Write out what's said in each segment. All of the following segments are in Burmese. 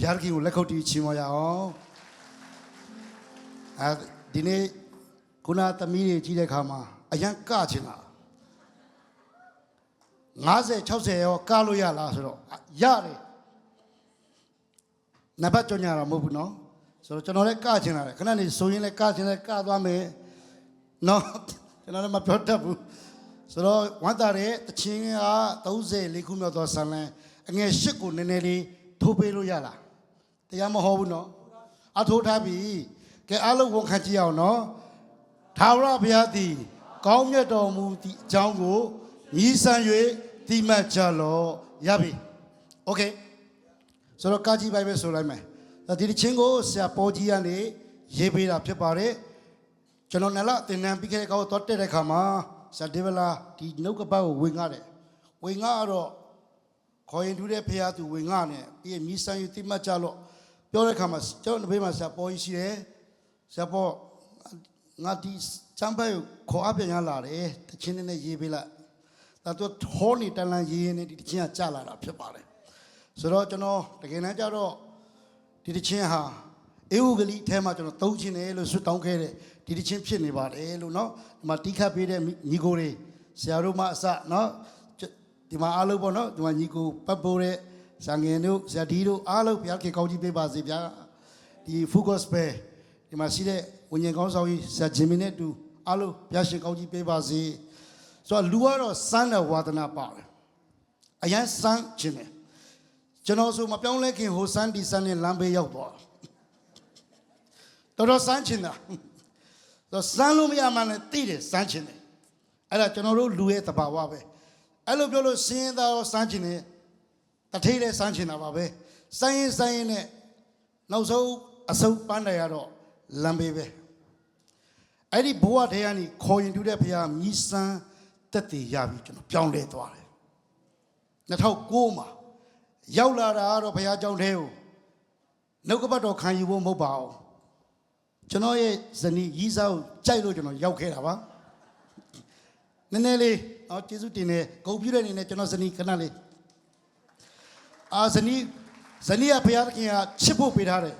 ဘုရားခင်ကိုလက်ခုပ်တီးချီးမွမ်းရအောင်အဲဒီနေ့ခုနသမီးတွေကြီးတဲ့ခါမှာအရန်ကချင်တာ50 60ရောကလို့ရလားဆိုတော့ရတယ်နံပါတ်ကြောညာတာမဟုတ်ဘူးနော်ဆိုတော့ကျွန်တော်လည်းကချင်လာတယ်ခဏနေဆိုရင်လည်းကချင်လည်းကသွားမယ်နော်ကျွန်တော်လည်းမပြောတတ်ဘူးဆိုတော့ဝမ်းတာတဲ့တချင်းက34ခုမြောက်သောဆန်လန်းအငယ်၈ကိုနည်းနည်းလေးထိုးပေးလို့ရလား တရားမဟောဘူးနော်အထိုးထားပြီကဲအားလုံးဝန်ခံကြည့်အောင်နော်သာဝရဘုရားသည်ကောင်းမြတ်တော်မူသည့်အကြောင်းကိုညီဆန်၍တိမှတ်ကြလော့ရပြီโอเค ဆိုတော့ကာကြီးပိုင်ပဲဆိုလိုက်မယ်ဒါဒီတစ်ချင်းကိုဆရာပေါ်ကြီးကနေရေးပေးတာဖြစ်ပါတယ်ကျွန်တော်နလတင်နန်းပြီးခဲ့တဲ့ကောတော့တက်တဲ့ခါမှာဆရာဒေဗလာဒီနှုတ်ကပတ်ကိုဝင်ငါတယ်ဝင်ငါတော့ခေါ်ရင်ထူးတဲ့ဖရာသူဝင်ငါနဲ့ပြီးရင်မြည်ဆန်းယူတိမှတ်ကြလို့ ပြောတဲ့ခါမှာကျွန်တော်ဘေးမှာဆရာပေါ်ကြီးရှိတယ်ဆရာပေါ်ငါဒီစံပိုင်ကိုခေါ်အပ်ပြန်ရလာတယ်တချင်းနဲ့ရေးပေးလိုက်ဒါတော့ဟောနေတန်လန်ရေးရင်းနဲ့ဒီတချင်းကကြာလာတာဖြစ်ပါတယ် ဆိုတော့ကျွန်တော်တကယ်တမ်းကျတော့ဒီတချင်းဟာအေဝဂလိအဲမှာကျွန်တော်သုံးချင်းတယ်လို့ဆွတောင်းခဲ့တဲ့ဒီတချင်းဖြစ်နေပါတယ်လို့เนาะဒီမှာတီးခတ်ပေးတဲ့ညီကိုတွေဆရာတို့မှအစเนาะဒီမှာအားလုံးပေါ့เนาะဒီမှာညီကိုပတ်ပိုးတဲ့ ဇာငင်တို့ဇာဒီတို့အားလုံးဘုရားခင်ကောင်းကြီးပေးပါစေဗျာဒီ focus ပဲဒီမှာရှိတဲ့ဝิญဉ္ကောင်းဆောင်ကြီးဇာဂျင်မီနဲ့တူအားလုံးဘုရားရှင်ကောင်းကြီးပေးပါစေဆိုတော့လူကတော့စမ်းတဲ့ဝါဒနာပါတယ်အရန်စမ်းခြင်းတယ်ကျွန်တော်ဆိုမပြောင်းလဲခင်ဟိုစန်းဒီစန်းနဲ့လမ်းဘေးရောက်သွားတော်တော်စမ်းချင်တာဆိုစမ်းလို့မရမှလည်းသိတယ်စမ်းချင်တယ်အဲ့ဒါကျွန်တော်တို့လူရဲ့တဘာဝပဲအဲ့လိုပြောလို့စင်းသားရောစမ်းချင်တယ် တထိတ်လည်းစမ်းချင်တာပါပဲစမ်းရင်စမ်းရင်နဲ့နောက်ဆုံးအစုပ်ပန်းတယ်ရတော့လမ်းဘေးပဲအဲ့ဒီဘဝထဲကနေခေါ်ရင်တူတဲ့ဘုရားမြည်စမ်းတက်တည်ရပြီကျွန်တော်ပြောင်းလဲသွားတယ်2009မှာရောက်လာတာကတော့ဘုရားကျောင်းထဲကိုနှုတ်ကပတ်တော်ခံယူဖို့မဟုတ်ပါဘူးကျွန်တော်ရဲ့ဇနီးရီးစားကိုကြိုက်လို့ကျွန်တော်ရောက်ခဲ့တာပါနည်းနည်းလေးအော်ကျေးဇူးတင်တယ်ဂုဏ်ပြုတဲ့အနေနဲ့ကျွန်တော်ဇနီးခဏလေး အာဇနီးဇနီးကဘုရားသခင်ကချစ်ဖို့ပေးထားတယ်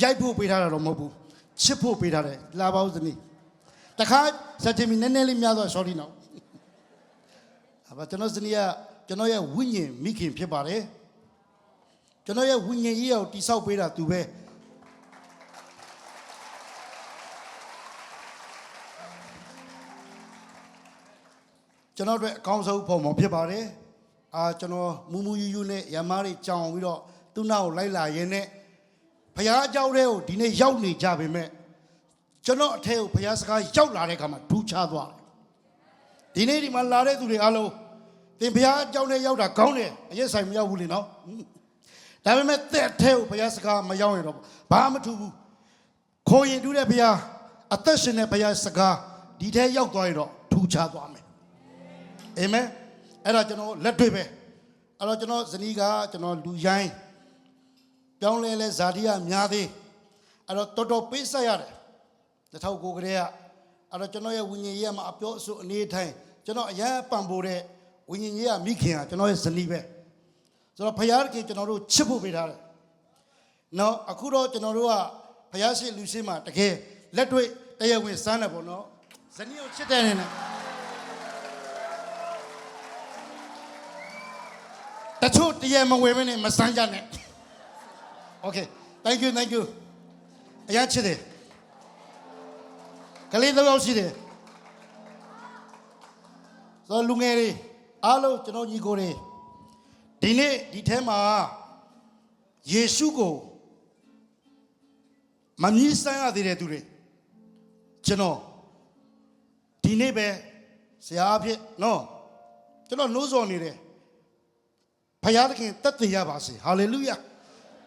ရိုက်ဖို့ပေးထားတာတော့မဟုတ်ဘူးချစ်ဖို့ပေးထားတယ်လာပါဦးဇနီးတခါစက်ချင်မီနည်းနည်းလေးများတော့ sorry နော်အဘကျွန်တော်ဇနီးကကျွန်တော်ရဲ့ဝိညာဉ်မိခင်ဖြစ်ပါတယ်ကျွန်တော်ရဲ့ဝိညာဉ်ရေးကိုတိဆောက်ပေးတာသူပဲကျွန်တော်တို့အကောင်းဆုံးပုံမှန်ဖြစ်ပါတယ် အာကျွန်တော်မူမူယူယူနဲ့ရမားတွေကြောင်ပြီးတော့သူ့နောက်ကိုလိုက်လာရင်းနဲ့ဘုရားအကြောင်းတွေကိုဒီနေ့ရောက်နေကြပေမဲ့ကျွန်တော်အထက်ကိုဘုရားစကားရောက်လာတဲ့အခါမှာဒူးချသွားတယ်ဒီနေ့ဒီမှာလာတဲ့သူတွေအားလုံးသင်ဘုရားအကြောင်းတွေရောက်တာကောင်းတယ်အရက်ဆိုင်မရောက်ဘူးလေနော်ဒါပေမဲ့တဲ့ထဲကိုဘုရားစကားမရောက်ရင်တော့ဘာမှမထူဘူးခေါ်ရင်တူးတဲ့ဘုရားအသက်ရှင်တဲ့ဘုရားစကားဒီထဲရောက်သွားရင်တော့ထူချသွားမယ်အာမင် အဲ့ဒါကျွန်တော်လက်တွေ့ပဲအဲ့တော့ကျွန်တော်ဇနီးကကျွန်တော်လူရိုင်းပြောင်းလဲလဲဇာတိယများသေးအဲ့တော့တော်တော်ပေးဆက်ရတယ်တစ်ထောက်ကိုကလေးကအဲ့တော့ကျွန်တော်ရဲ့ဝิญဉ်ရေးမှာအပြောအဆိုအနေထိုင်ကျွန်တော်အရန်ပံပိုးတဲ့ဝิญဉ်ရေးကမိခင်ကကျွန်တော်ရဲ့ဇနီးပဲဆိုတော့ဘုရားခင်ကျွန်တော်တို့ချစ်ဖို့ပေးထားတယ်။နော်အခုတော့ကျွန်တော်တို့ကဘုရားရှိလူရှိမှတကယ်လက်တွေ့တရားဝင်စမ်းတယ်ပေါ့နော်။ဇနီးကိုချစ်တဲ့နေနဲ့ တချို့တရားမဝင်မနဲ့မစမ်းကြနဲ့။ Okay thank you thank you အရင်ချစ်တယ်ကလေးတော့ရှိတယ်ဆိုတော့လူငယ်တွေအားလုံးကျွန်တော်ညီကိုတွေဒီနေ့ဒီထဲမှာယေရှုကိုမမြည်ဆန်းရသေးတဲ့သူတွေကျွန်တော်ဒီနေ့ပဲဆရာအဖြစ်နော်ကျွန်တော်နှိုးဆော်နေတယ် ဘုရားသခင်တက်တည်ရပါစေဟာလေလုယာ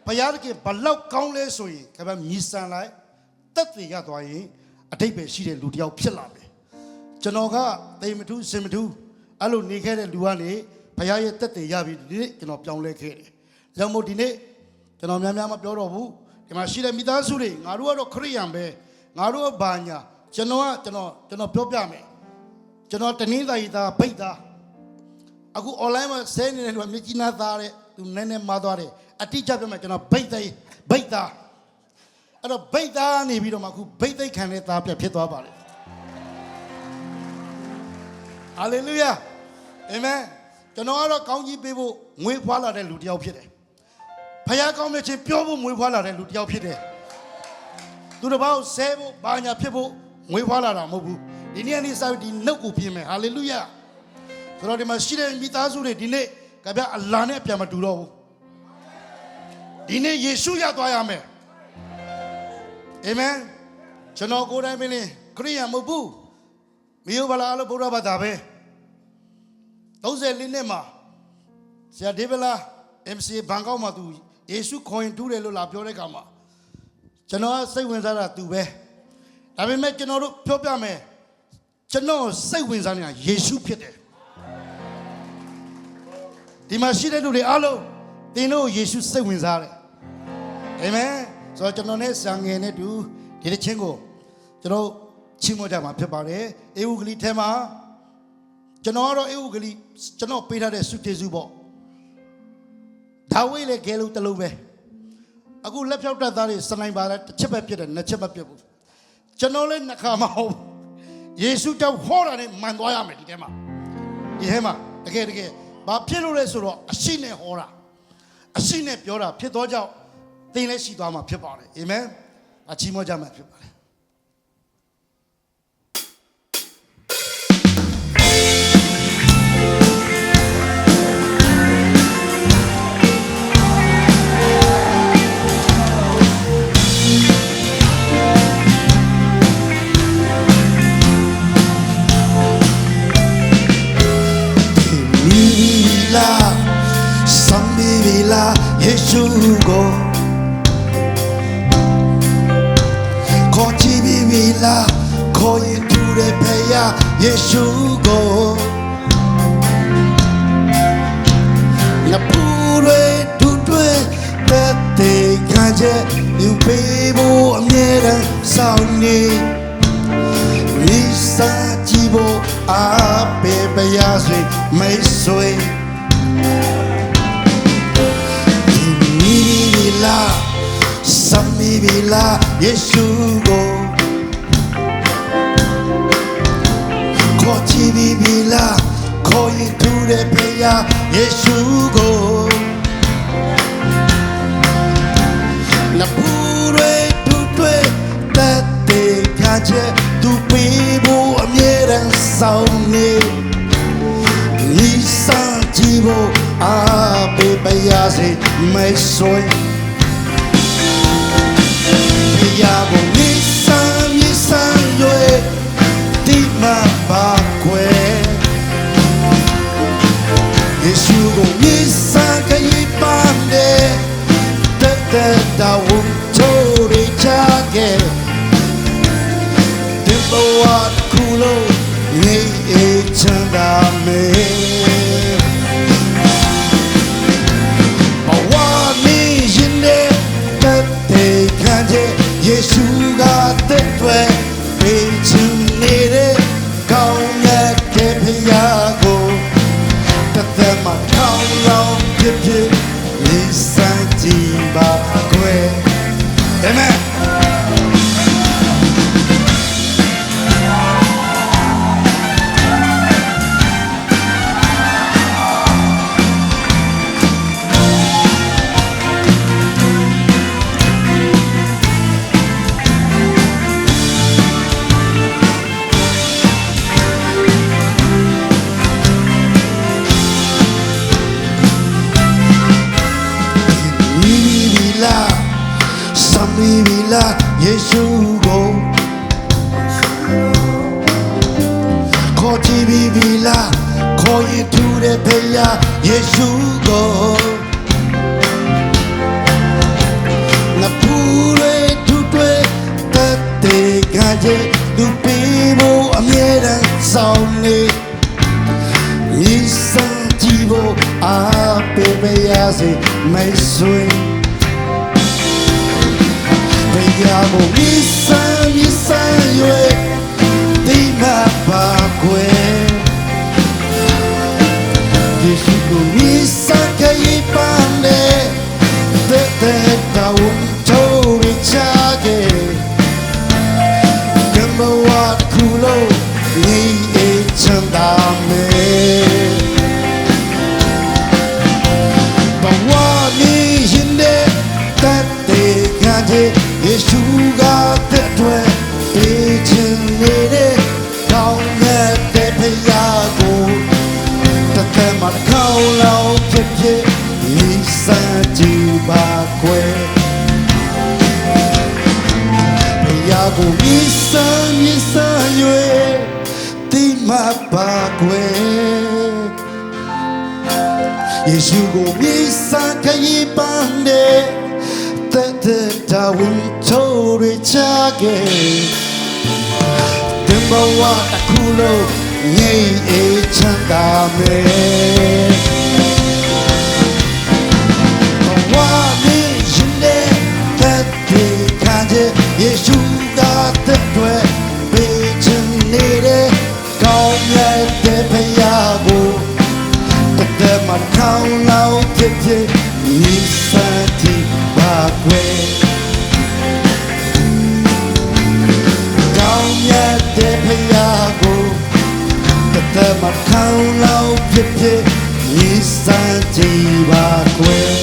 ဘုရားသခင်ဘလောက်ကောင်းလဲဆိုရင်ခမမြည်ဆန်းလိုက်တက်တည်ရသွားရင်အတိတ်ပဲရှိတဲ့လူတစ်ယောက်ဖြစ်လာမယ်ကျွန်တော်ကတိမ်မထူးစင်မထူးအဲ့လိုနေခဲ့တဲ့လူကနေဘုရားရဲ့တက်တည်ရပြီဒီနေ့ကျွန်တော်ပြောင်းလဲခဲ့တယ်။ကြောင့်မို့ဒီနေ့ကျွန်တော်များများမပြောတော့ဘူးဒီမှာရှိတဲ့မိသားစုတွေငါတို့ကတော့ခရိယန်ပဲငါတို့ကဘာညာကျွန်တော်ကကျွန်တော်ကျွန်တော်ပြောပြမယ်ကျွန်တော်တနင်္သာရီသားဗိတ်သား အခု online မှာဆဲနေတဲ့လူကမြကြီးနားသားတဲ့သူနည်းနည်းမသွားတယ်အတိအကျပြောမယ်ကျွန်တော်ဘိတ်သိက်ဘိတ်သားအဲ့တော့ဘိတ်သားနေပြီးတော့မှအခုဘိတ်သိက်ခံတဲ့သားပြဖြစ်သွားပါလေဟာလေလုယာအာမင်ကျွန်တော်ကတော့ကောင်းကြီးပေးဖို့ငွေဖွာလာတဲ့လူတစ်ယောက်ဖြစ်တယ်ဖခင်ကောင်းမြတ်ချင်းပြောဖို့ငွေဖွာလာတဲ့လူတစ်ယောက်ဖြစ်တယ်သူတစ်ပါးကိုဆဲဖို့ဘာညာဖြစ်ဖို့ငွေဖွာလာတာမဟုတ်ဘူးဒီနေ့နေ့စာဒီနှုတ်ကိုပြင်မယ်ဟာလေလုယာ ဆိုတော့ဒီမှာရှိတဲ့မိသားစုတွေဒီနေ့ကဗျာအလာနဲ့ပြန်မတူတော့ဘူးဒီနေ့ယေရှုရသွားရမယ်အာမင်ကျွန်တော်ကိုယ်တိုင်ပင်လင်ခရိယန်မဟုတ်ဘူးမြို့ဗလာလို့ဗုဒ္ဓဘာသာပဲ34နှစ်မှာဆရာဒေးဗလာ MC ဘန်ကောက်မှာသူယေရှုခေါ်ရင်တူးတယ်လို့လာပြောတဲ့ခါမှာကျွန်တော်ကစိတ်ဝင်စားတာသူပဲဒါပေမဲ့ကျွန်တော်တို့ပြောပြမယ်ကျွန်တော်စိတ်ဝင်စားနေတာယေရှုဖြစ်တယ် ဒီမှာရှိတဲ့လူတွေအားလုံးသင်တို့ယေရှုစိတ်ဝင်စားတယ်အာမင်ဆိုတော့ကျွန်တော်နဲ့ဆံငယ်နဲ့တူဒီတစ်ချင်းကိုကျွန်တော်ချီးမွမ်းကြမှာဖြစ်ပါတယ်အေဝုဂလိထဲမှာကျွန်တော်ကတော့အေဝုဂလိကျွန်တော်ပေးထားတဲ့စုတေစုပေါ့ဒါဝိလည်းကဲလို့တလုံးပဲအခုလက်ဖြောက်တက်သားတွေစနိုင်ပါလဲတစ်ချက်ပဲပြစ်တယ်နှစ်ချက်ပဲပြစ်ဘူးကျွန်တော်လည်းနှစ်ခါမဟုတ်ဘူးယေရှုတောက်ဟောတာနဲ့မှန်သွားရမယ်ဒီထဲမှာဒီထဲမှာတကယ်တကယ် ဘာဖြစ်လို့လဲဆိုတော့အရှိနဲ့ဟောတာအရှိနဲ့ပြောတာဖြစ်သောကြောင့်သင်လည်းရှိသွားမှာဖြစ်ပါတယ်အာမင်အချီးမွမ်းကြမှာဖြစ်ပါတယ် Mila, Samila, Yeshugo. Kochi Mila, Koi Ture Peya, Yeshugo. La pure tutue, Tete Kaje, You Bebo, Amira, Sauni. လိစာကြည့်ဖို့အားပေးပါရစေမိတ်ဆွေဒီမီလီလာစမီဗီလာယေရှုကိုခေါ်ချီဗီဗီလာခေါ်ရင်ထူတဲ့ ဖေယားယေရှုကို La pure tutto tette piace tu pivo a miera sauni razy mej słoń. Pillavo Nissan, Nissan, Yue, Dima Bakwe. Yeshugo Nissan, Kayipande, Tete Dawun, Tori Chage. Dimbo Wat Kulo, Ni Echanda Me. မှာ 如果那不勒土堆的地界也都 tante, 少你，一生寂 dupibo, ameira, 生 မြည်ဆန်းမြည်ဆန်း၍တိမပါကွယ်ယေရှုကိုမြည်ဆန်းခရီးပန်းတဲ့တဲ့တဲ့တာဝန်ချိုးရချခဲ့တမဝတခုလုံးငြိမ်အေးချမ်းသာမယ် စတိပါကွယ်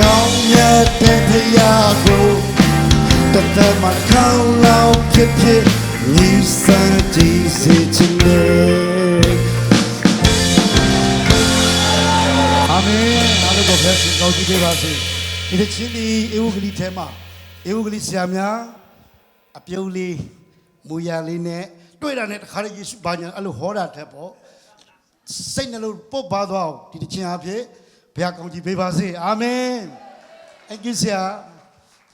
ကောင်းမြတ်တဲ့ဖရာကိုတသက်မှာခေါင်းလောက်ဖြစ်ဖြစ်ညီစံကြည်စေချင်တယ်အာမင်အားလုံးကိုဖျက်ရှင်ကောင်းချီးပေးပါစေဒီတစ်ချင်းဒီအေဝဂလိထဲမှာအေဝဂလိဆရာများအပြုံးလေးမူရလေးနဲ့တွေ့တာနဲ့တခါတည်းယေရှုဘာညာအဲ့လိုဟောတာထက်ပေါ့ စိတ်နှလုံးပုတ်ပါသွားအောင်ဒီတစ်ချင်းအဖြစ်ဘုရားကောင်းချီးပေးပါစေအာမင် thank you ဆရာ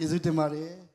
ယေရှုတင်ပါတယ်